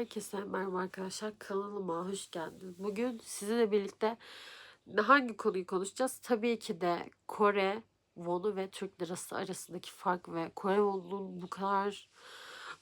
Herkese merhaba arkadaşlar. Kanalıma hoş geldiniz. Bugün sizinle birlikte hangi konuyu konuşacağız? Tabii ki de Kore wonu ve Türk lirası arasındaki fark ve Kore wonunun bu kadar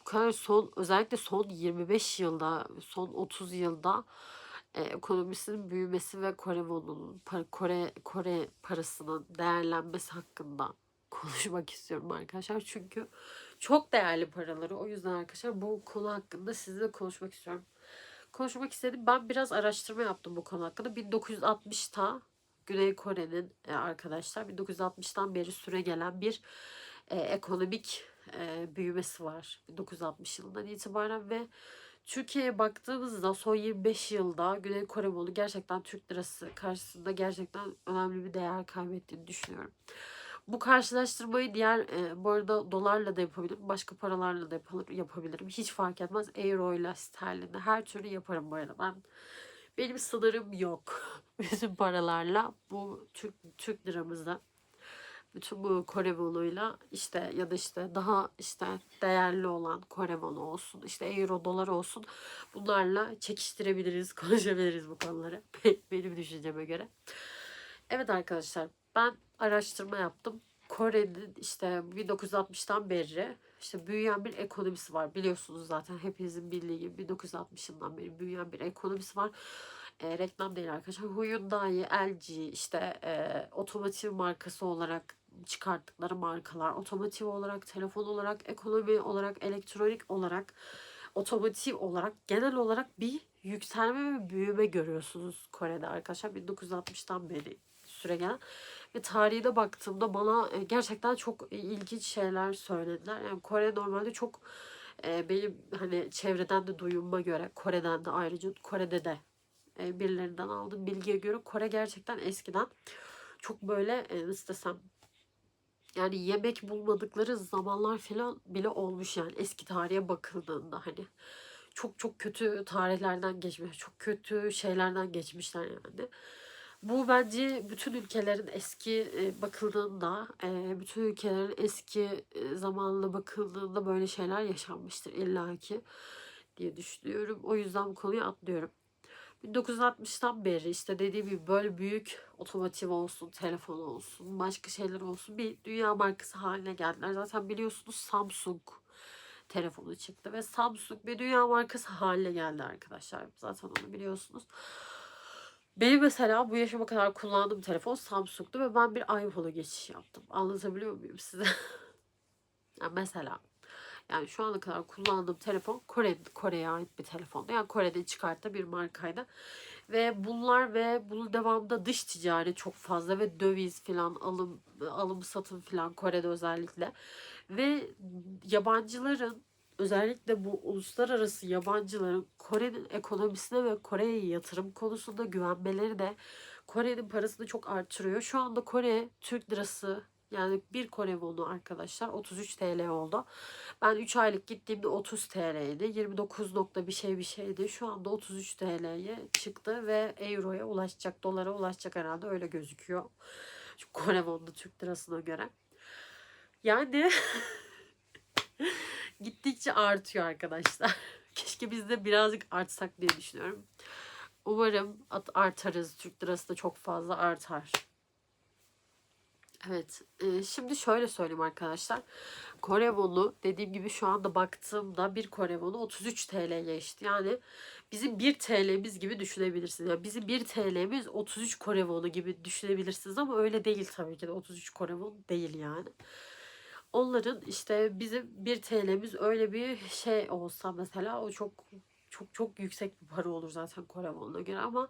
bu kadar son özellikle son 25 yılda, son 30 yılda e, ekonomisinin büyümesi ve Kore wonunun Kore Kore parasının değerlenmesi hakkında konuşmak istiyorum arkadaşlar. Çünkü çok değerli paraları. O yüzden arkadaşlar bu konu hakkında sizinle konuşmak istiyorum. Konuşmak istedim. Ben biraz araştırma yaptım bu konu hakkında. 1960'ta Güney Kore'nin e, arkadaşlar 1960'tan beri süre gelen bir e, ekonomik e, büyümesi var. 1960 yılından itibaren ve Türkiye'ye baktığımızda son 25 yılda Güney Kore malı gerçekten Türk lirası karşısında gerçekten önemli bir değer kaybettiğini düşünüyorum. Bu karşılaştırmayı diğer e, bu arada dolarla da yapabilirim. Başka paralarla da yapılır, yapabilirim. Hiç fark etmez. Euro ile sterlinle her türlü yaparım bu arada. Ben benim sınırım yok. Bütün paralarla bu Türk Türk liramızda bütün bu Kore wonuyla işte ya da işte daha işte değerli olan Kore wonu olsun işte euro dolar olsun bunlarla çekiştirebiliriz konuşabiliriz bu konuları benim düşünceme göre. Evet arkadaşlar ben araştırma yaptım. Kore'nin işte 1960'tan beri işte büyüyen bir ekonomisi var. Biliyorsunuz zaten hepinizin bildiği gibi 1960 yılından beri büyüyen bir ekonomisi var. E, reklam değil arkadaşlar. Hyundai, LG işte e, otomotiv markası olarak çıkarttıkları markalar, otomotiv olarak, telefon olarak, ekonomi olarak, elektronik olarak, otomotiv olarak genel olarak bir yükselme ve büyüme görüyorsunuz Kore'de arkadaşlar. 1960'tan beri süre ve tarihine baktığımda bana e, gerçekten çok ilginç şeyler söylediler. Yani Kore normalde çok e, benim hani çevreden de duyumuma göre Kore'den de ayrıca Kore'de de e, birilerinden aldığım bilgiye göre Kore gerçekten eskiden çok böyle nasıl desem yani yemek bulmadıkları zamanlar falan bile olmuş yani eski tarihe bakıldığında hani çok çok kötü tarihlerden geçmiş, çok kötü şeylerden geçmişler yani. Bu bence bütün ülkelerin eski e, bakıldığında, e, bütün ülkelerin eski e, zamanla bakıldığında böyle şeyler yaşanmıştır illaki diye düşünüyorum. O yüzden bu konuyu atlıyorum. 1960'tan beri işte dediğim gibi böyle büyük otomotiv olsun, telefon olsun, başka şeyler olsun bir dünya markası haline geldiler. Zaten biliyorsunuz Samsung telefonu çıktı ve Samsung bir dünya markası haline geldi arkadaşlar. Zaten onu biliyorsunuz. Benim mesela bu yaşıma kadar kullandığım telefon Samsung'du ve ben bir iPhone'a geçiş yaptım. Anlatabiliyor muyum size? yani mesela yani şu ana kadar kullandığım telefon Kore, Kore'ye ait bir telefondu. Yani Kore'de çıkarttı bir markaydı. Ve bunlar ve bunun devamında dış ticari çok fazla ve döviz filan alım alım satım filan Kore'de özellikle. Ve yabancıların özellikle bu uluslararası yabancıların Kore'nin ekonomisine ve Kore'ye yatırım konusunda güvenmeleri de Kore'nin parasını çok artırıyor. Şu anda Kore Türk lirası yani bir Kore wonu arkadaşlar 33 TL oldu. Ben 3 aylık gittiğimde 30 TL'ydi. 29 nokta bir şey bir şeydi. Şu anda 33 TL'ye çıktı ve euroya ulaşacak, dolara ulaşacak herhalde öyle gözüküyor. Şu Kore wonu Türk lirasına göre. Yani gittikçe artıyor arkadaşlar. Keşke biz de birazcık artsak diye düşünüyorum. Umarım artarız. Türk lirası da çok fazla artar. Evet. E, şimdi şöyle söyleyeyim arkadaşlar. Kore wonu dediğim gibi şu anda baktığımda bir Kore wonu 33 TL'ye eşit. Yani bizim 1 TL'miz gibi düşünebilirsiniz. Yani bizim 1 TL'miz 33 Kore wonu gibi düşünebilirsiniz ama öyle değil tabii ki de 33 Kore wonu değil yani. Onların işte bizim 1 TL'miz öyle bir şey olsa mesela o çok çok çok yüksek bir para olur zaten Kore wonuna göre ama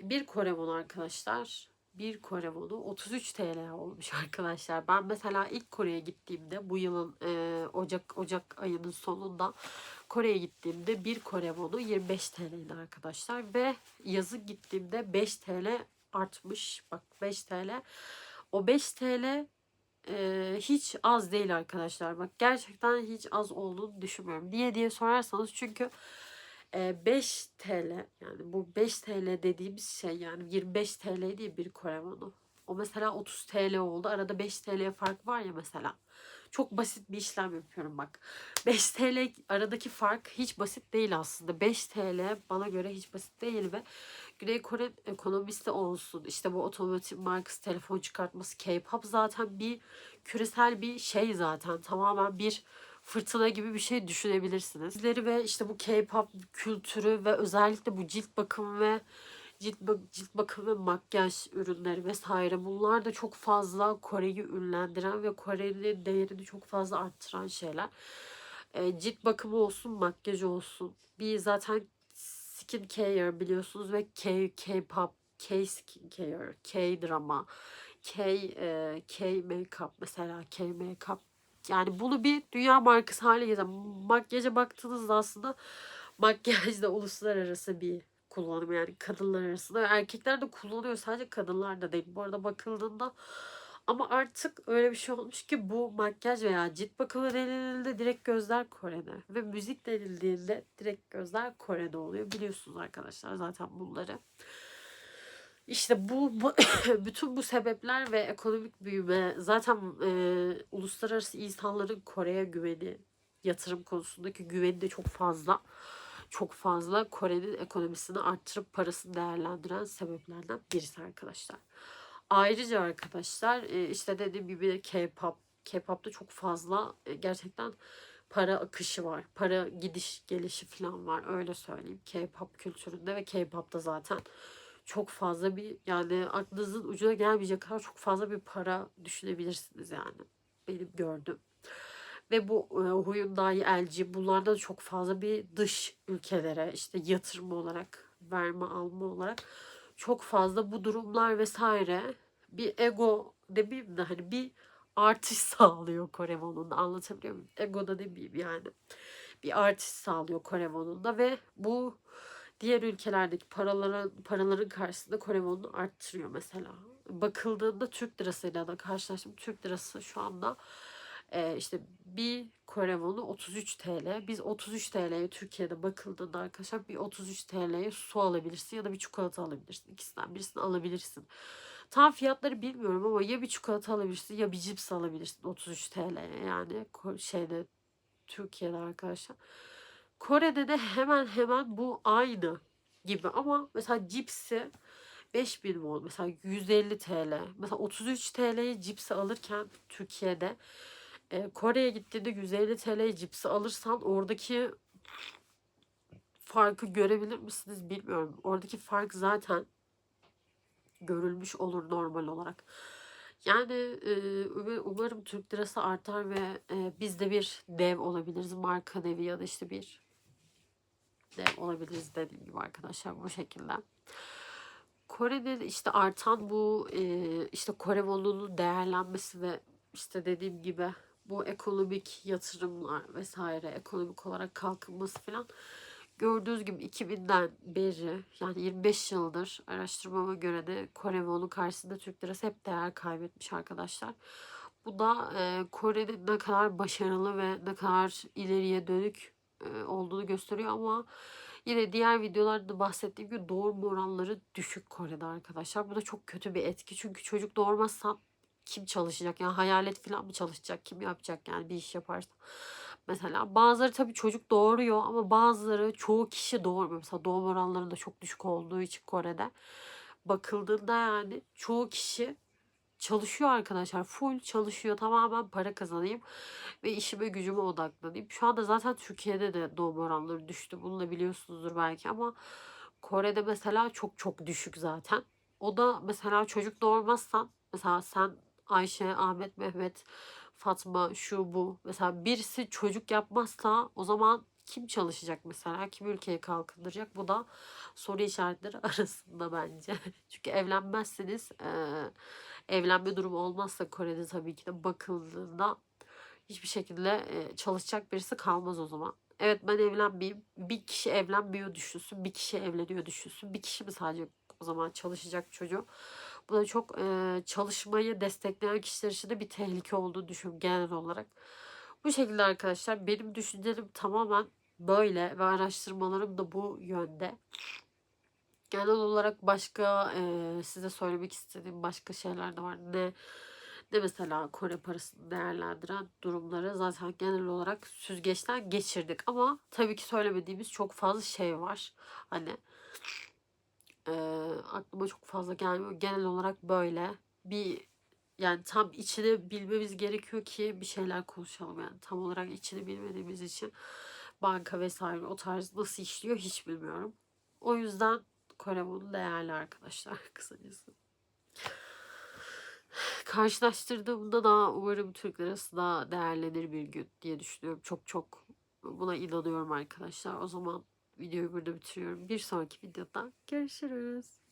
bir Kore wonu arkadaşlar bir Kore wonu 33 TL olmuş arkadaşlar. Ben mesela ilk Kore'ye gittiğimde bu yılın e, Ocak Ocak ayının sonunda Kore'ye gittiğimde bir Kore wonu 25 TL'ydi arkadaşlar ve yazın gittiğimde 5 TL artmış. Bak 5 TL. O 5 TL e, hiç az değil arkadaşlar. Bak gerçekten hiç az olduğunu düşünmüyorum. Niye diye sorarsanız çünkü 5 TL yani bu 5 TL dediğimiz şey yani 25 TL değil bir Kore wonu. O mesela 30 TL oldu. Arada 5 TL fark var ya mesela. Çok basit bir işlem yapıyorum bak. 5 TL aradaki fark hiç basit değil aslında. 5 TL bana göre hiç basit değil ve Güney Kore ekonomisi olsun. işte bu otomotiv markası telefon çıkartması K-pop zaten bir küresel bir şey zaten. Tamamen bir fırtına gibi bir şey düşünebilirsiniz. Sizleri ve işte bu K-pop kültürü ve özellikle bu cilt bakımı ve cilt, bak cilt bakım ve makyaj ürünleri vesaire bunlar da çok fazla Kore'yi ünlendiren ve Kore'nin değerini çok fazla arttıran şeyler. E, cilt bakımı olsun, makyaj olsun. Bir zaten skin care biliyorsunuz ve K, K-pop, K skin care, K drama, K, e, K makeup mesela K makeup yani bunu bir dünya markası haline getirdi. Makyaja baktığınızda aslında makyaj da uluslararası bir kullanım yani kadınlar arasında. Erkekler de kullanıyor sadece kadınlar da değil. Bu arada bakıldığında ama artık öyle bir şey olmuş ki bu makyaj veya cilt bakımı denildiğinde direkt gözler Kore'de. Ve müzik denildiğinde direkt gözler Kore'de oluyor. Biliyorsunuz arkadaşlar zaten bunları. İşte bu, bu bütün bu sebepler ve ekonomik büyüme zaten e, uluslararası insanların Kore'ye güveni, yatırım konusundaki güveni de çok fazla. Çok fazla Kore'nin ekonomisini arttırıp parasını değerlendiren sebeplerden birisi arkadaşlar. Ayrıca arkadaşlar e, işte dediğim gibi K-pop, K-pop'ta çok fazla e, gerçekten para akışı var. Para gidiş gelişi falan var öyle söyleyeyim. K-pop kültüründe ve K-pop'ta zaten çok fazla bir yani aklınızın ucuna gelmeyecek kadar çok fazla bir para düşünebilirsiniz yani. Benim gördüm. Ve bu e, Hyundai, LG bunlarda da çok fazla bir dış ülkelere işte yatırım olarak, verme alma olarak çok fazla bu durumlar vesaire bir ego demeyeyim de hani bir artış sağlıyor Korevon'un anlatabiliyor muyum? Ego da demeyeyim yani. Bir artış sağlıyor Korevon'un da ve bu diğer ülkelerdeki paraların paraların karşısında Korevon'u arttırıyor mesela. Bakıldığında Türk lirasıyla da karşılaştım. Türk lirası şu anda e, işte bir Korevon'u 33 TL. Biz 33 TL'ye Türkiye'de bakıldığında arkadaşlar bir 33 TL'ye su alabilirsin ya da bir çikolata alabilirsin. İkisinden birisini alabilirsin. Tam fiyatları bilmiyorum ama ya bir çikolata alabilirsin ya bir cips alabilirsin 33 TL'ye yani şeyde Türkiye'de arkadaşlar. Kore'de de hemen hemen bu aynı gibi ama mesela cipsi 5000 won mesela 150 TL. Mesela 33 TL'ye cipsi alırken Türkiye'de e, Kore'ye gittiğinde 150 TL cipsi alırsan oradaki farkı görebilir misiniz bilmiyorum. Oradaki fark zaten görülmüş olur normal olarak. Yani e, umarım Türk lirası artar ve e, biz de bir dev olabiliriz. Marka devi ya da işte bir dev olabiliriz dediğim gibi arkadaşlar bu şekilde. Kore'de işte artan bu e, işte Kore volunun değerlenmesi ve işte dediğim gibi bu ekonomik yatırımlar vesaire ekonomik olarak kalkınması falan gördüğünüz gibi 2000'den beri yani 25 yıldır araştırmama göre de Kore wonu karşısında Türk lirası hep değer kaybetmiş arkadaşlar. Bu da e, Kore'nin ne kadar başarılı ve ne kadar ileriye dönük e, olduğunu gösteriyor ama yine diğer videolarda bahsettiğim gibi doğum oranları düşük Kore'de arkadaşlar. Bu da çok kötü bir etki. Çünkü çocuk doğurmazsan kim çalışacak? Yani hayalet falan mı çalışacak? Kim yapacak yani bir iş yaparsa? Mesela bazıları tabii çocuk doğuruyor ama bazıları çoğu kişi doğurmuyor. Mesela doğum oranları da çok düşük olduğu için Kore'de. Bakıldığında yani çoğu kişi çalışıyor arkadaşlar. Full çalışıyor. Tamamen para kazanayım ve işime gücüme odaklanayım. Şu anda zaten Türkiye'de de doğum oranları düştü. Bunu da biliyorsunuzdur belki ama Kore'de mesela çok çok düşük zaten. O da mesela çocuk doğurmazsan mesela sen Ayşe, Ahmet, Mehmet, Fatma, şu bu. Mesela birisi çocuk yapmazsa o zaman kim çalışacak mesela? Kim ülkeyi kalkındıracak? Bu da soru işaretleri arasında bence. Çünkü evlenmezseniz e, evlenme durumu olmazsa Kore'de tabii ki de bakıldığında hiçbir şekilde e, çalışacak birisi kalmaz o zaman. Evet ben evlenmeyeyim. Bir kişi evlenmiyor düşünsün. Bir kişi evleniyor düşünsün. Bir kişi mi sadece o zaman çalışacak çocuğu? Bu da çok e, çalışmayı destekleyen kişiler için de bir tehlike olduğunu düşünüyorum genel olarak. Bu şekilde arkadaşlar benim düşüncelerim tamamen böyle ve araştırmalarım da bu yönde. Genel olarak başka e, size söylemek istediğim başka şeyler de var. Ne ne mesela Kore parasını değerlendiren durumları zaten genel olarak süzgeçten geçirdik. Ama tabii ki söylemediğimiz çok fazla şey var. Hani eee, aklıma çok fazla gelmiyor. Genel olarak böyle bir yani tam içini bilmemiz gerekiyor ki bir şeyler konuşalım yani tam olarak içini bilmediğimiz için banka vesaire o tarz nasıl işliyor hiç bilmiyorum. O yüzden Kore değerli arkadaşlar kısacası. Karşılaştırdığımda da umarım Türk lirası daha değerlenir bir gün diye düşünüyorum. Çok çok buna inanıyorum arkadaşlar. O zaman videoyu burada bitiriyorum. Bir sonraki videoda görüşürüz.